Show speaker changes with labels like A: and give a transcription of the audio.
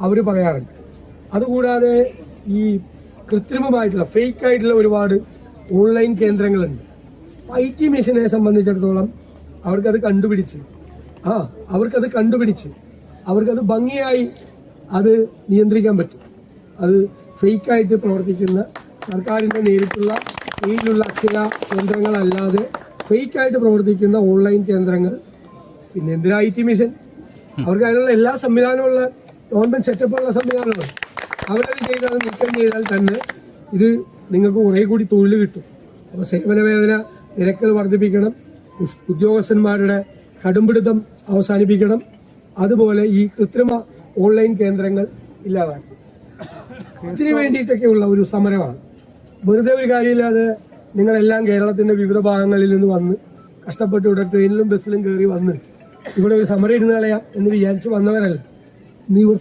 A: അവർ പറയാറുണ്ട്. അതുകൂടാതെ ഈ കൃത്രിമമായിട്ടുള്ള ഫേക്ക് ആയിട്ടുള്ള ഒരുപാട് ഓൺലൈൻ കേന്ദ്രങ്ങളുണ്ട്. ഐ ടി മിഷനെ സംബന്ധിച്ചിടത്തോളം അവർക്കത് കണ്ടുപിടിച്ച് ആ അവർക്കത് കണ്ടുപിടിച്ച് അവർക്കത് ഭംഗിയായി അത് നിയന്ത്രിക്കാൻ പറ്റും. അത് ഫേക്കായിട്ട് പ്രവർത്തിക്കുന്ന സർക്കാരിന്റെ നേരിട്ടുള്ള കീഴിലുള്ള അക്ഷയ കേന്ദ്രങ്ങളല്ലാതെ ഫേക്കായിട്ട് പ്രവർത്തിക്കുന്ന ഓൺലൈൻ കേന്ദ്രങ്ങൾ പിന്നെ എന്തിനാ ഐ ടി മിഷൻ? അവർക്ക് അതിനുള്ള എല്ലാ സംവിധാനമുള്ള ഗവൺമെന്റ് സെറ്റപ്പുള്ള സംവിധാനമാണ്. അവരത് ചെയ്താൽ നീക്കം ചെയ്താൽ തന്നെ ഇത് നിങ്ങൾക്ക് കുറേ കൂടി തൊഴിൽ കിട്ടും. അപ്പോൾ സേവന വേദന നിരക്കുകൾ വർദ്ധിപ്പിക്കണം. ഉദ്യോഗസ്ഥന്മാരുടെ കടുംപിടുത്തം അവസാനിപ്പിക്കണം. അതുപോലെ ഈ കൃത്രിമ ഓൺലൈൻ കേന്ദ്രങ്ങൾ ഇല്ലാതാക്കണം ഇതിനു വേണ്ടിയിട്ടൊക്കെയുള്ള ഒരു സമരമാണ്. വെറുതെ ഒരു കാര്യമില്ലാതെ നിങ്ങളെല്ലാം കേരളത്തിന്റെ വിവിധ ഭാഗങ്ങളിൽ നിന്ന് വന്ന് കഷ്ടപ്പെട്ട് ഇവിടെ ട്രെയിനിലും ബസ്സിലും കയറി വന്ന് ഇവിടെ ഒരു സമരം ഇരുന്ന് കളയാം എന്ന് വിചാരിച്ച് വന്നവരല്ല. നിവൃത്തി